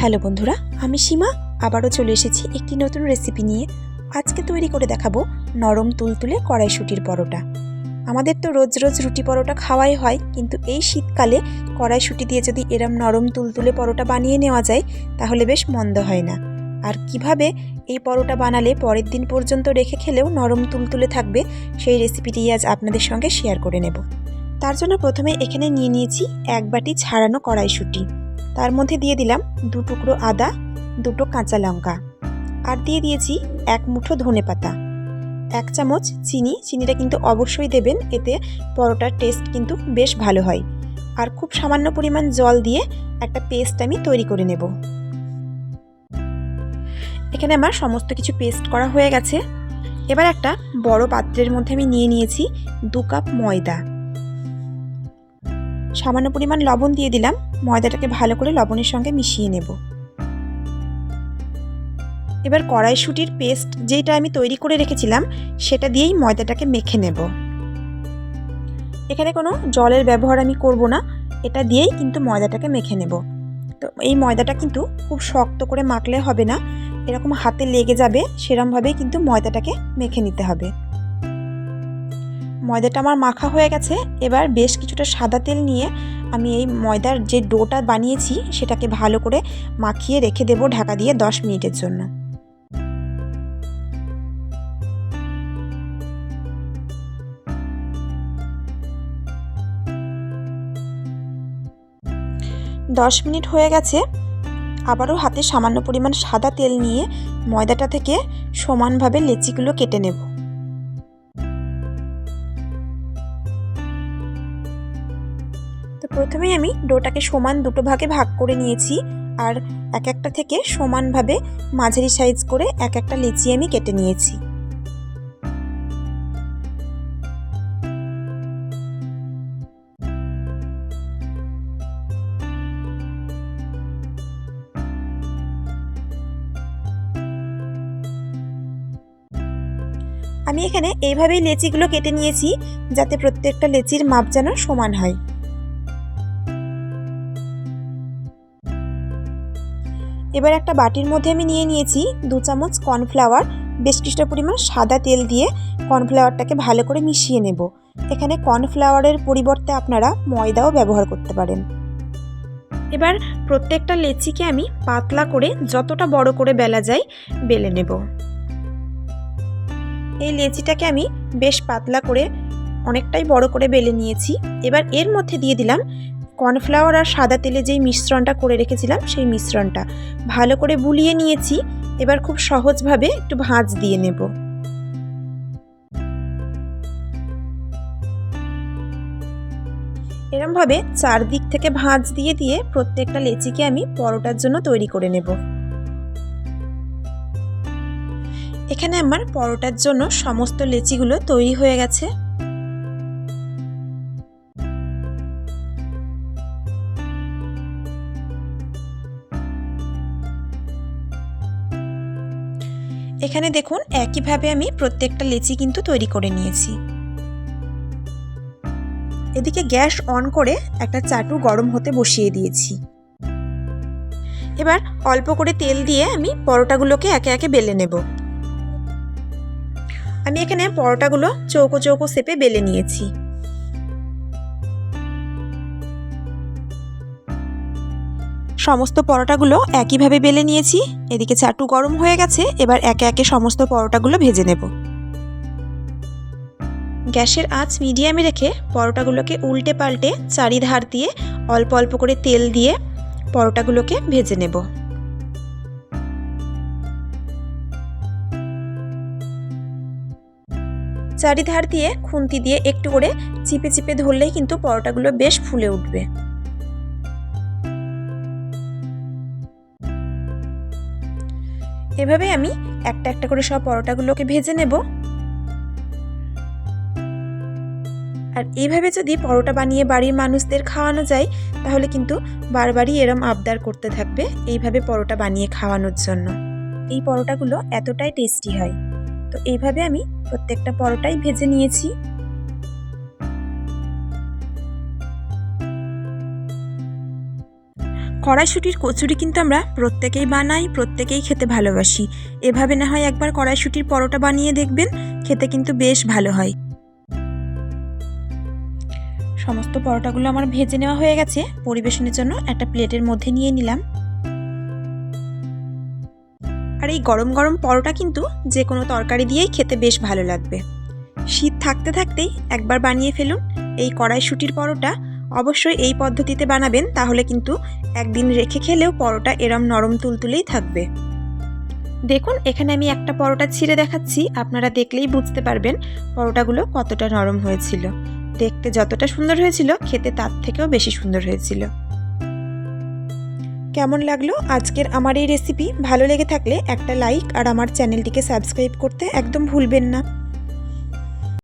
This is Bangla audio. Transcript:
হ্যালো বন্ধুরা, আমি সীমা। আবারও চলে এসেছি একটি নতুন রেসিপি নিয়ে। আজকে তৈরি করে দেখাবো নরম তুলতুলে কড়াইশুটির পরোটা। আমাদের তো রোজ রোজ রুটি পরোটা খাওয়াই হয়, কিন্তু এই শীতকালে কড়াইশুটি দিয়ে যদি এরম নরম তুলতুলে পরোটা বানিয়ে নেওয়া যায়, তাহলে বেশ মন্দ হয় না। আর কীভাবে এই পরোটা বানালে পরের দিন পর্যন্ত রেখে খেলেও নরম তুলতুলে থাকবে, সেই রেসিপিটি আজ আপনাদের সঙ্গে শেয়ার করে নেব। তার জন্য প্রথমে এখানে নিয়ে নিয়েছি এক বাটি ছাড়ানো কড়াইশুটি। তার মধ্যে দিয়ে দিলাম দু টুকরো আদা, দুটো কাঁচা লঙ্কা। আর দিয়ে দিয়েছি এক মুঠো ধনে পাতা। এক চামচ চিনি, চিনিটা কিন্তু অবশ্যই দেবেন, এতে পরোটার টেস্ট কিন্তু বেশ ভালো হয়। আর খুব সামান্য পরিমাণ জল দিয়ে একটা পেস্ট আমি তৈরি করে নেব। এখানে আমার সমস্ত কিছু পেস্ট করা হয়ে গেছে। এবার একটা বড় পাত্রের মধ্যে আমি নিয়ে নিয়েছি দু কাপ ময়দা। সামান্য পরিমাণ লবণ দিয়ে দিলাম। ময়দাটাকে ভালো করে লবণের সঙ্গে মিশিয়ে নেব। এবার কড়াইশুটির পেস্ট যেটা আমি তৈরি করে রেখেছিলাম, সেটা দিয়েই ময়দাটাকে মেখে নেব। এখানে কোনো জলের ব্যবহার আমি করব না, এটা দিয়েই কিন্তু ময়দাটাকে মেখে নেব। তো এই ময়দাটা কিন্তু খুব শক্ত করে মাখলে হবে না, এরকম হাতে লেগে যাবে, সেরমভাবেই কিন্তু ময়দাটাকে মেখে নিতে হবে। ময়দাটা আমার মাখা হয়ে গেছে। এবার বেশ কিছুটা সাদা তেল নিয়ে আমি এই ময়দার যে ডোটা বানিয়েছি, সেটাকে ভালো করে মাখিয়ে রেখে দেবো ঢাকা দিয়ে দশ মিনিটের জন্য। দশ মিনিট হয়ে গেছে। আবারও হাতে সামান্য পরিমাণ সাদা তেল নিয়ে ময়দাটা থেকে সমানভাবে লেচিগুলো কেটে নেব। প্রথমেই আমি ডোটাকে সমান দুটো ভাগে ভাগ করে নিয়েছি আর এক একটা থেকে সমানভাবে মাঝারি সাইজ করে এক একটা লিচি আমি কেটে নিয়েছি। আমি এখানে এইভাবেই লেচিগুলো কেটে নিয়েছি যাতে প্রত্যেকটা লেচির মাপ যেন সমান হয়। এবার একটা বাটির মধ্যে আমি নিয়ে নিয়েছি দু চামচ কর্নফ্লাওয়ার। বেশ কিছুটা পরিমাণ সাদা তেল দিয়ে কর্নফ্লাওয়ারটাকে ভালো করে মিশিয়ে নেব। এখানে কর্নফ্লাওয়ারের পরিবর্তে আপনারা ময়দাও ব্যবহার করতে পারেন। এবার প্রত্যেকটা লেচিকে আমি পাতলা করে যতটা বড় করে বেলা যায় বেলে নেব। এই লেচিটাকে আমি বেশ পাতলা করে অনেকটাই বড় করে বেলে নিয়েছি। এবার এর মধ্যে দিয়ে দিলাম কর্নফ্লাওয়ার আর সাদা তেলে যেই মিশ্রণটা করে রেখেছিলাম, সেই মিশ্রণটা ভালো করে বুলিয়ে নিয়েছি। এবার খুব সহজভাবে একটু ভাঁজ দিয়ে নেব। এরমভাবে চারদিক থেকে ভাঁজ দিয়ে দিয়ে প্রত্যেকটা লেচিকে আমি পরোটার জন্য তৈরি করে নেব। এখানে আমার পরোটার জন্য সমস্ত লেচিগুলো তৈরি হয়ে গেছে। এখানে দেখুন, একইভাবে আমি প্রত্যেকটা লেচি কিন্তু তৈরি করে নিয়েছি। এদিকে গ্যাস অন করে একটা চাটু গরম হতে বসিয়ে দিয়েছি। এবার অল্প করে তেল দিয়ে আমি পরোটাগুলোকে একে একে বেলে নেব। আমি এখানে পরোটাগুলো চৌকো চৌকো সেপে বেলে নিয়েছি। সমস্ত পরোটাগুলো একইভাবে বেলে নিয়েছি। এদিকে চাটু গরম হয়ে গেছে, এবার একে একে সমস্ত পরোটাগুলো ভেজে নেব। গ্যাসের আঁচ মিডিয়ামে রেখে পরোটাগুলোকে উল্টে পাল্টে চারিধার দিয়ে অল্প অল্প করে তেল দিয়ে পরোটাগুলোকে ভেজে নেব। চারিধার দিয়ে খুন্তি দিয়ে একটু করে চিপে চিপে ধরলেই কিন্তু পরোটাগুলো বেশ ফুলে উঠবে। এভাবে আমি একটা একটা করে সব পরোটাগুলোকে ভেজে নেব। আর এইভাবে যদি পরোটা বানিয়ে বাড়ির মানুষদের খাওয়ানো যায়, তাহলে কিন্তু বারবারই এরম আবদার করতে থাকবে এইভাবে পরোটা বানিয়ে খাওয়ানোর জন্য। এই পরোটাগুলো এতটাই টেস্টি হয়। তো এইভাবে আমি প্রত্যেকটা পরোটাই ভেজে নিয়েছি। কড়াইশুটির কচুরি কিন্তু আমরা প্রত্যেকেই বানাই, প্রত্যেকেই খেতে ভালোবাসি। এভাবে না হয় একবার কড়াইশুটির পরোটা বানিয়ে দেখবেন, খেতে কিন্তু বেশ ভালো হয়। সমস্ত পরোটাগুলো আমার ভেজে নেওয়া হয়ে গেছে। পরিবেশনের জন্য একটা প্লেটের মধ্যে নিয়ে নিলাম। আর এই গরম গরম পরোটা কিন্তু যে কোনো তরকারি দিয়েই খেতে বেশ ভালো লাগবে। শীত থাকতে থাকতেই একবার বানিয়ে ফেলুন। এই কড়াইশুটির পরোটা অবশ্যই এই পদ্ধতিতে বানাবেন, তাহলে কিন্তু একদিন রেখে খেলেও পরোটা এরম নরম তুলতুলেই থাকবে। দেখুন, এখানে আমি একটা পরোটা ছিঁড়ে দেখাচ্ছি, আপনারা দেখলেই বুঝতে পারবেন পরোটাগুলো কতটা নরম হয়েছিল। দেখতে যতটা সুন্দর হয়েছিল, খেতে তার থেকেও বেশি সুন্দর হয়েছিল। কেমন লাগল আজকের আমার এই রেসিপি ভালো লেগে থাকলে একটা লাইক আর আমার চ্যানেলটিকে সাবস্ক্রাইব করতে একদম ভুলবেন না।